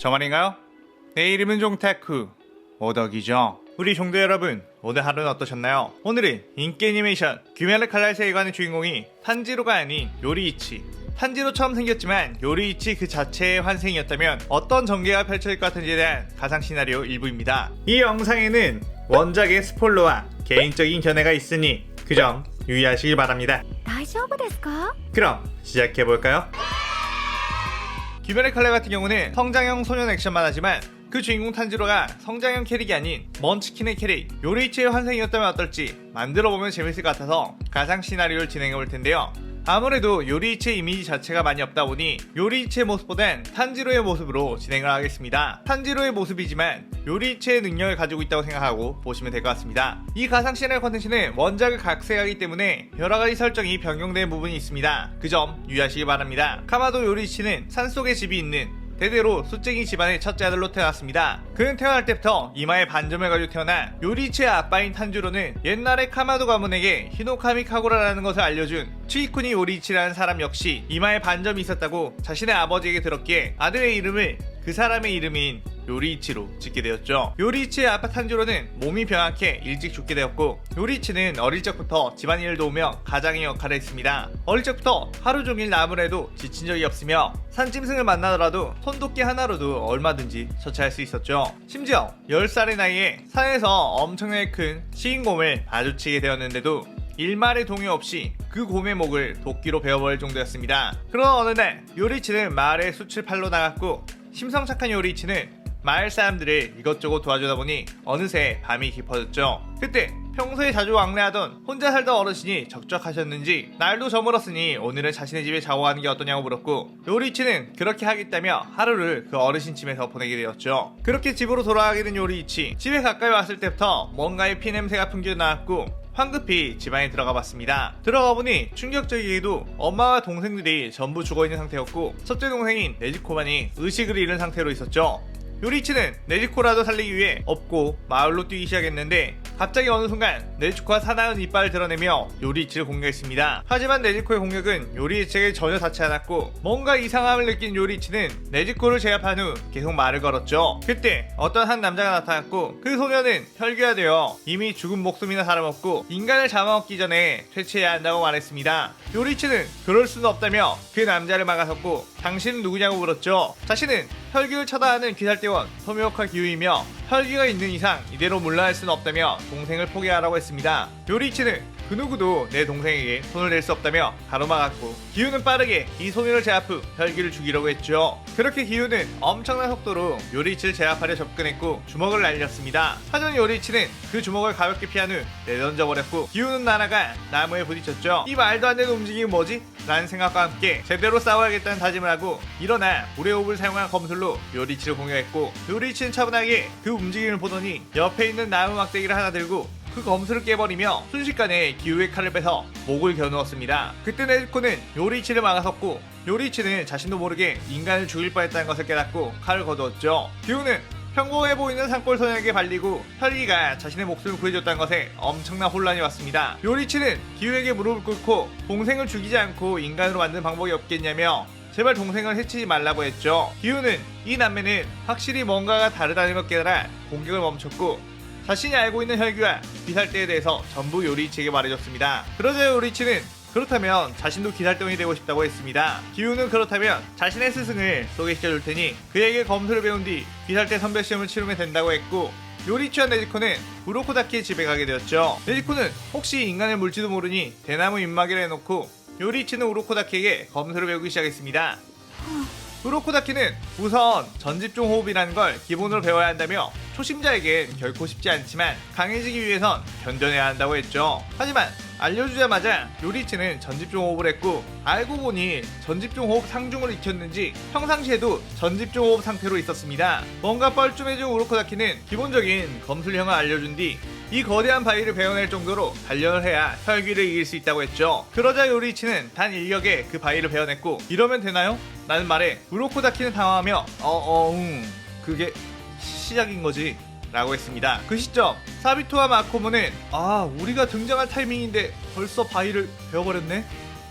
저 말인가요? 내 이름은 종타쿠 오덕이죠 우리 종도 여러분 오늘 하루는 어떠셨나요? 오늘은 인기 애니메이션 귀멸의 칼날 세계관의 주인공이 탄지로가 아닌 요리이치 탄지로처럼 생겼지만 요리이치 그 자체의 환생이었다면 어떤 전개가 펼쳐질 것 같은지에 대한 가상 시나리오 일부입니다 이 영상에는 원작의 스포일러와 개인적인 견해가 있으니 그 점 유의하시길 바랍니다 大丈夫ですか 그럼 시작해볼까요? 귀멸의 칼날 같은 경우는 성장형 소년 액션만 하지만 그 주인공 탄지로가 성장형 캐릭이 아닌 먼치킨의 캐릭 요리이치의 환생이었다면 어떨지 만들어보면 재밌을 것 같아서 가상 시나리오를 진행해볼 텐데요 아무래도 요리이치의 이미지 자체가 많이 없다 보니 요리이치의 모습보단 탄지로의 모습으로 진행을 하겠습니다. 탄지로의 모습이지만 요리이치의 능력을 가지고 있다고 생각하고 보시면 될 것 같습니다. 이 가상 시나리오 컨텐츠는 원작을 각색하기 때문에 여러 가지 설정이 변경된 부분이 있습니다. 그 점 유의하시기 바랍니다. 카마도 요리이치는 산속에 집이 있는 대대로 숫쟁이 집안의 첫째 아들로 태어났습니다. 그는 태어날 때부터 이마에 반점을 가지고 태어나 요리치의 아빠인 탄주로는 옛날에 카마도 가문에게 히노카미 카구라라는 것을 알려준 츠이쿠니 요리치라는 사람 역시 이마에 반점이 있었다고 자신의 아버지에게 들었기에 아들의 이름을 그 사람의 이름인 요리이치로 짓게 되었죠. 요리이치의 아빠 탄주로는 몸이 병약해 일찍 죽게 되었고 요리이치는 어릴 적부터 집안일을 도우며 가장의 역할을 했습니다. 어릴 적부터 하루 종일 나무를 해도 지친 적이 없으며 산짐승을 만나더라도 손도끼 하나로도 얼마든지 처치할 수 있었죠. 심지어 10살의 나이에 산에서 엄청나게 큰 시인곰을 마주치게 되었는데도 일말의 동요 없이 그 곰의 목을 도끼로 베어버릴 정도였습니다. 그러나 어느 날 요리치는 숯을 팔러 나갔고 심성착한 요리치는 마을 사람들을 이것저것 도와주다 보니 어느새 밤이 깊어졌죠. 그때 평소에 자주 왕래하던 혼자 살던 어르신이 적적하셨는지 날도 저물었으니 오늘은 자신의 집에 자고 가는 게 어떠냐고 물었고 요리이치는 그렇게 하겠다며 하루를 그 어르신 집에서 보내게 되었죠. 그렇게 집으로 돌아가게 된 요리이치 집에 가까이 왔을 때부터 뭔가의 피냄새가 풍겨 나왔고 황급히 집안에 들어가 봤습니다. 들어가 보니 충격적이게도 엄마와 동생들이 전부 죽어 있는 상태였고 첫째 동생인 네지코만이 의식을 잃은 상태로 있었죠. 요리치는 네지코라도 살리기 위해 업고 마을로 뛰기 시작했는데 갑자기 어느 순간 네지코가 사나운 이빨을 드러내며 요리치를 공격했습니다. 하지만 네지코의 공격은 요리치에게 전혀 닿지 않았고 뭔가 이상함을 느낀 요리치는 네지코를 제압한 후 계속 말을 걸었죠. 그때 어떤 한 남자가 나타났고 그 소녀는 혈기화되어 이미 죽은 목숨이나 다름없고 인간을 잡아먹기 전에 퇴치해야 한다고 말했습니다. 요리치는 그럴 수는 없다며 그 남자를 막아섰고 당신은 누구냐고 물었죠. 자신은 혈기를 처단하는 귀살대 원 소묘카 기우이며 혈기가 있는 이상 이대로 물러날 수는 없다며 동생을 포기하라고 했습니다. 요리치는 그 누구도 내 동생에게 손을 댈 수 없다며 가로막았고 기우는 빠르게 이 소녀를 제압 후 혈기를 죽이려고 했죠. 그렇게 기우는 엄청난 속도로 요리치를 제압하려 접근했고 주먹을 날렸습니다. 하지만 요리치는 그 주먹을 가볍게 피한 후 내던져 버렸고 기우는 나라가 나무에 부딪혔죠. 이 말도 안 되는 움직임이 뭐지? 라는 생각과 함께 제대로 싸워야겠다는 다짐을 하고 일어나 우레옵을 사용한 검술로 요리치를 공격했고 요리치는 차분하게 그 움직임을 보더니 옆에 있는 나무 막대기를 하나 들고 그 검술을 깨버리며 순식간에 기우의 칼을 빼서 목을 겨누었습니다. 그때 네즈코는 요리치를 막아섰고 요리치는 자신도 모르게 인간을 죽일 뻔했다는 것을 깨닫고 칼을 거두었죠. 기우는 평범해 보이는 산골 소녀에게 발리고 혈기가 자신의 목숨을 구해줬다는 것에 엄청난 혼란이 왔습니다. 요리치는 기우에게 무릎을 꿇고 동생을 죽이지 않고 인간으로 만드는 방법이 없겠냐며 제발 동생을 해치지 말라고 했죠. 기우는 이 남매는 확실히 뭔가가 다르다는 걸 깨달아 공격을 멈췄고 자신이 알고 있는 혈기와 비살대에 대해서 전부 요리치에게 말해줬습니다. 그러자 요리치는 그렇다면 자신도 기살대원이 되고 싶다고 했습니다. 기우는 그렇다면 자신의 스승을 소개시켜줄 테니 그에게 검술을 배운 뒤 기살대 선별 시험을 치르면 된다고 했고 요리치와 네지코는 우로코다키의 집에 가게 되었죠. 네지코는 혹시 인간을 물지도 모르니 대나무 입마개를 해놓고 요리치는 우로코다키에게 검술을 배우기 시작했습니다. 우로코다키는 우선 전집중 호흡이라는 걸 기본으로 배워야 한다며 초심자에겐 결코 쉽지 않지만 강해지기 위해선 견뎌내야 한다고 했죠. 하지만 알려주자마자 요리치는 전집중 호흡을 했고 알고 보니 전집중 호흡 상중을 익혔는지 평상시에도 전집중 호흡 상태로 있었습니다. 뭔가 뻘쭘해진 우로코다키는 기본적인 검술형을 알려준 뒤 이 거대한 바위를 베어낼 정도로 단련을 해야 혈귀를 이길 수 있다고 했죠. 그러자 요리치는 단 일격에 그 바위를 베어냈고 이러면 되나요? 라는 말에 우로코다키는 당황하며 어어 응 그게 시작인 거지 라고 했습니다. 그 시점 사비토와 마코모는 아 우리가 등장할 타이밍인데 벌써 바위를 베어버렸네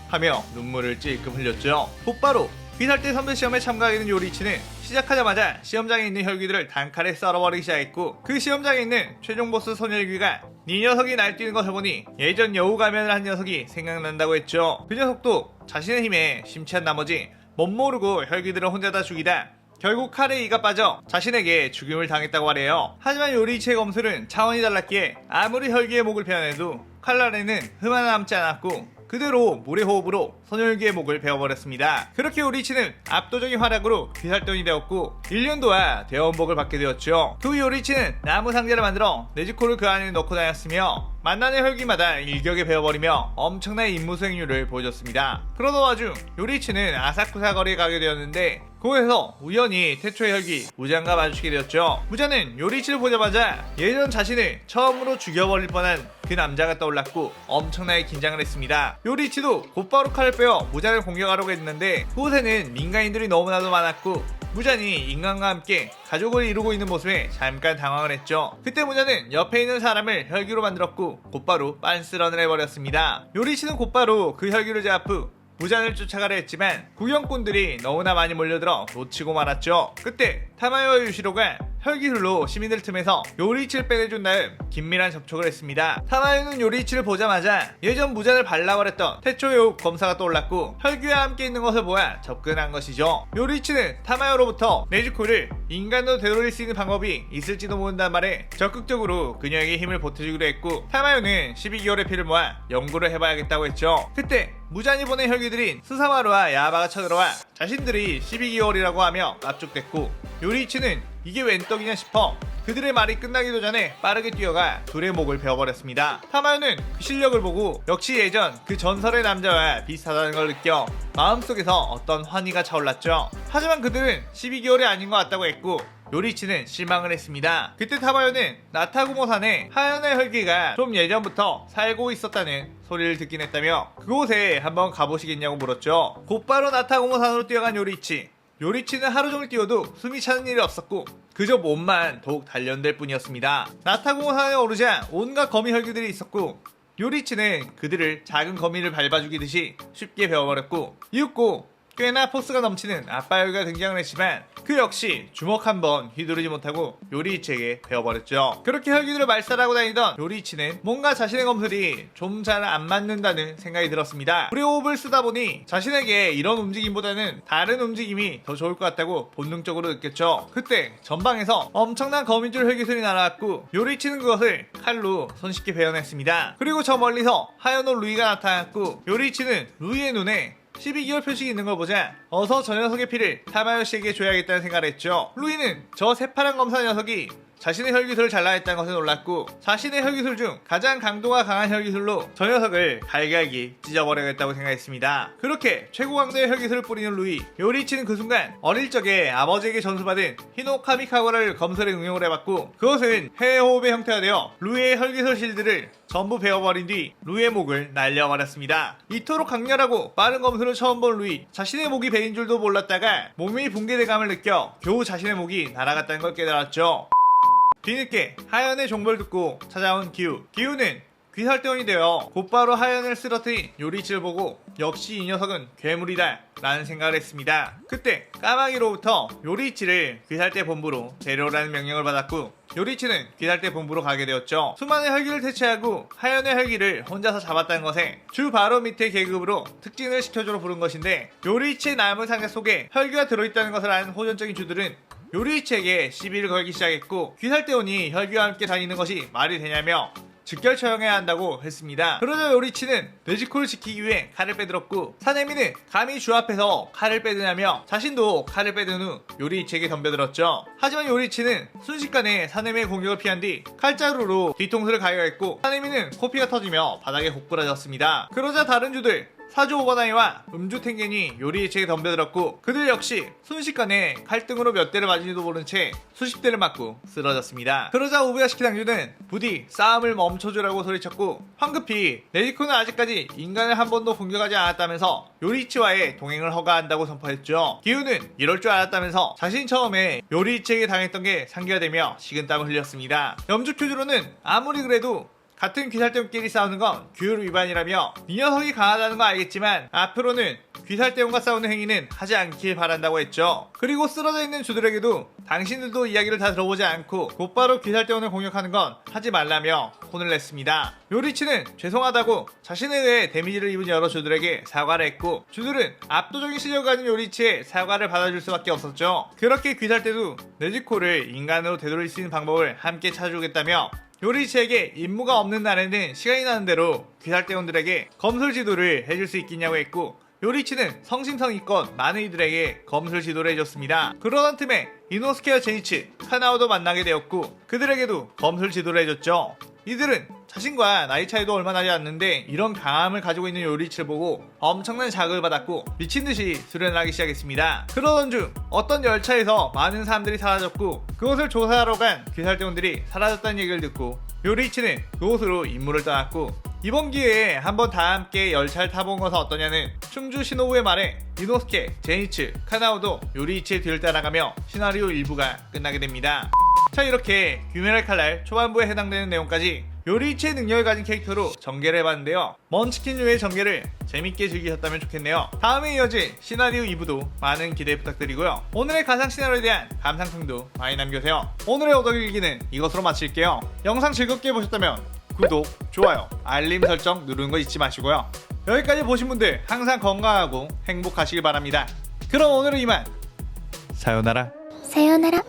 하며 눈물을 찔끔 흘렸죠. 곧바로 비살대 선배 시험에 참가하게 된 요리치는 시작하자마자 시험장에 있는 혈귀들을 단칼에 썰어버리기 시작했고 그 시험장에 있는 최종 보스 소녀혈귀가 이 녀석이 날뛰는 것을 보니 예전 여우 가면을 한 녀석이 생각난다고 했죠. 그 녀석도 자신의 힘에 심취한 나머지 못 모르고 혈귀들을 혼자 다 죽이다 결국 칼에 이가 빠져 자신에게 죽임을 당했다고 하래요. 하지만 요리치의 검술은 차원이 달랐기에 아무리 혈기의 목을 베어내도 칼날에는 흠 하나 남지 않았고 그대로 모래 호흡으로 선혈기의 목을 베어버렸습니다. 그렇게 요리치는 압도적인 활약으로 귀살돈이 되었고 1년 동안 대원복을 받게 되었죠. 그 요리치는 나무 상자를 만들어 네즈코를 그 안에 넣고 다녔으며 만나는 혈기마다 일격에 베어버리며 엄청난 임무 수행률을 보여줬습니다. 그러던 와중 요리치는 아사쿠 사 거리에 가게 되었는데 그곳에서 우연히 태초의 혈기 무장과 마주치게 되었죠. 무자는 요리치를 보자마자 예전 자신을 처음으로 죽여버릴 뻔한 그 남자가 떠올랐고 엄청나게 긴장을 했습니다. 요리치도 곧바로 칼을 빼어 무자를 공격하려고 했는데 그곳에는 민간인들이 너무나도 많았고 무잔이 인간과 함께 가족을 이루고 있는 모습에 잠깐 당황을 했죠. 그때 무잔은 옆에 있는 사람을 혈기로 만들었고 곧바로 빤스런을 해버렸습니다. 요리치는 곧바로 그 혈기를 제압 후 무잔을 쫓아가려 했지만 구경꾼들이 너무나 많이 몰려들어 놓치고 말았죠. 그때 타마요와 유시로가 혈기술로 시민들 틈에서 요리치를 빼내준 다음 긴밀한 접촉을 했습니다. 타마요는 요리치를 보자마자 예전 무잔을 발라버렸던 태초의 검사가 떠올랐고 혈기와 함께 있는 것을 보아 접근한 것이죠. 요리치는 타마요로부터 네즈코를 인간으로 되돌릴 수 있는 방법이 있을지도 모른다는 말에 적극적으로 그녀에게 힘을 보태주기로 했고 타마요는 12개월의 피를 모아 연구를 해봐야겠다고 했죠. 그때 무잔이 보낸 혈기들인 스사마루와 야바가 쳐들어와 자신들이 12개월이라고 하며 납죽됐고 요리치는 이게 웬 떡이냐 싶어 그들의 말이 끝나기도 전에 빠르게 뛰어가 둘의 목을 베어버렸습니다. 타마요는 그 실력을 보고 역시 예전 그 전설의 남자와 비슷하다는 걸 느껴 마음속에서 어떤 환희가 차올랐죠. 하지만 그들은 12개월이 아닌 것 같다고 했고 요리치는 실망을 했습니다. 그때 타마요는 나타구모산에 하얀의 혈기가 좀 예전부터 살고 있었다는 소리를 듣긴 했다며 그곳에 한번 가보시겠냐고 물었죠. 곧바로 나타구모산으로 뛰어간 요리치. 요리치는 하루 종일 뛰어도 숨이 차는 일이 없었고 그저 몸만 더욱 단련될 뿐이었습니다. 나타공원산에 오르자 온갖 거미 혈기들이 있었고 요리치는 그들을 작은 거미를 밟아주기듯이 쉽게 베어버렸고 이윽고 꽤나 포스가 넘치는 아빠열가 등장을 했지만 그 역시 주먹 한 번 휘두르지 못하고 요리치에게 베어버렸죠. 그렇게 혈기들을 말살하고 다니던 요리치는 뭔가 자신의 검술이 좀 잘 안 맞는다는 생각이 들었습니다. 브레호흡을 쓰다 보니 자신에게 이런 움직임보다는 다른 움직임이 더 좋을 것 같다고 본능적으로 느꼈죠. 그때 전방에서 엄청난 거미줄 혈기술이 날아왔고 요리치는 그것을 칼로 손쉽게 베어냈습니다. 그리고 저 멀리서 옷 루이가 나타났고 요리치는 루이의 눈에 12개월 표식이 있는 걸 보자 어서 저 녀석의 피를 타마요 씨에게 줘야겠다는 생각을 했죠. 루이는 저 새파란 검사 녀석이 자신의 혈기술을 잘라냈다는 것에 놀랐고 자신의 혈기술 중 가장 강도가 강한 혈기술로 저 녀석을 갈갈기 찢어버려야겠다고 생각했습니다. 그렇게 최고 강도의 혈기술을 뿌리는 루이 요리치는 그 순간 어릴 적에 아버지에게 전수받은 히노 카미카와를 검술에 응용을 해봤고 그것은 해외 호흡의 형태가 되어 루이의 혈기술 실드를 전부 베어버린 뒤 루이의 목을 날려버렸습니다. 이토록 강렬하고 빠른 검술을 처음 본 루이 자신의 목이 베인 줄도 몰랐다가 몸이 붕괴대감을 느껴 겨우 자신의 목이 날아갔다는 걸 깨달았죠. 뒤늦게 하연의 종벌 듣고 찾아온 기우. 기우는 귀살대원이 되어 곧바로 하연을 쓰러뜨린 요리치를 보고 역시 이 녀석은 괴물이다 라는 생각을 했습니다. 그때 까마귀로부터 요리치를 귀살대 본부로 데려오라는 명령을 받았고 요리치는 귀살대 본부로 가게 되었죠. 수많은 혈기를 퇴치하고 하연의 혈기를 혼자서 잡았다는 것에 주 바로 밑에 계급으로 특진을 시켜주러 부른 것인데 요리치의 나무 상자 속에 혈기가 들어있다는 것을 아는 호전적인 주들은 요리치에게 시비를 걸기 시작했고 귀살대원이 혈기와 함께 다니는 것이 말이 되냐며 즉결 처형해야 한다고 했습니다. 그러자 요리치는 네지코를 지키기 위해 칼을 빼들었고 사내미는 감히 주 앞에서 칼을 빼드냐며 자신도 칼을 빼든 후 요리치에게 덤벼들었죠. 하지만 요리치는 순식간에 사내미의 공격을 피한 뒤 칼자루로 뒤통수를 가격했고 사내미는 코피가 터지며 바닥에 고꾸라졌습니다. 그러자 다른 주들 사주 오버나이와 음주 탱겐이 요리치에게 덤벼들었고 그들 역시 순식간에 칼등으로 몇 대를 맞은지도 모른 채 수십 대를 맞고 쓰러졌습니다. 그러자 오브야시키 당주는 부디 싸움을 멈춰주라고 소리쳤고 황급히 네지코는 아직까지 인간을 한 번도 공격하지 않았다면서 요리치와의 동행을 허가한다고 선포했죠. 기우는 이럴 줄 알았다면서 자신 처음에 요리치에게 당했던 게 상기가 되며 식은땀을 흘렸습니다. 염주큐주로는 아무리 그래도 같은 귀살대원끼리 싸우는 건 규율 위반이라며 이 녀석이 강하다는 거 알겠지만 앞으로는 귀살대원과 싸우는 행위는 하지 않길 바란다고 했죠. 그리고 쓰러져 있는 주들에게도 당신들도 이야기를 다 들어보지 않고 곧바로 귀살대원을 공격하는 건 하지 말라며 혼을 냈습니다. 요리치는 죄송하다고 자신에 의해 데미지를 입은 여러 주들에게 사과를 했고 주들은 압도적인 실력을 가진 요리치의 사과를 받아줄 수밖에 없었죠. 그렇게 귀살대도 네즈코를 인간으로 되돌릴 수 있는 방법을 함께 찾아주겠다며 요리치에게 임무가 없는 날에는 시간이 나는 대로 귀살대원들에게 검술 지도를 해줄 수 있겠냐고 했고 요리치는 성심성의껏 많은 이들에게 검술 지도를 해줬습니다. 그러던 틈에 이노스케와 제니치, 카나오도 만나게 되었고 그들에게도 검술 지도를 해줬죠. 이들은 자신과 나이 차이도 얼마 나지 않는데 이런 강함을 가지고 있는 요리치를 보고 엄청난 자극을 받았고 미친듯이 수련을 하기 시작했습니다. 그러던 중 어떤 열차에서 많은 사람들이 사라졌고 그것을 조사하러 간 귀살대원들이 사라졌다는 얘기를 듣고 요리치는 그곳으로 임무를 떠났고 이번 기회에 한번 다 함께 열차를 타본 것은 어떠냐는 충주 신호부의 말에 이노스케, 제니츠, 카나오도 요리이치의 뒤를 따라가며 시나리오 1부가 끝나게 됩니다. 자 이렇게 규메랄 칼날 초반부에 해당되는 내용까지 요리체 능력을 가진 캐릭터로 전개를 해봤는데요. 먼치킨류의 전개를 재밌게 즐기셨다면 좋겠네요. 다음에 이어질 시나리오 2부도 많은 기대 부탁드리고요. 오늘의 가상 시나리오에 대한 감상평도 많이 남겨주세요. 오늘의 오덕일기는 이것으로 마칠게요. 영상 즐겁게 보셨다면 구독, 좋아요, 알림 설정 누르는 거 잊지 마시고요. 여기까지 보신 분들 항상 건강하고 행복하시길 바랍니다. 그럼 오늘은 이만 사요나라 사요나라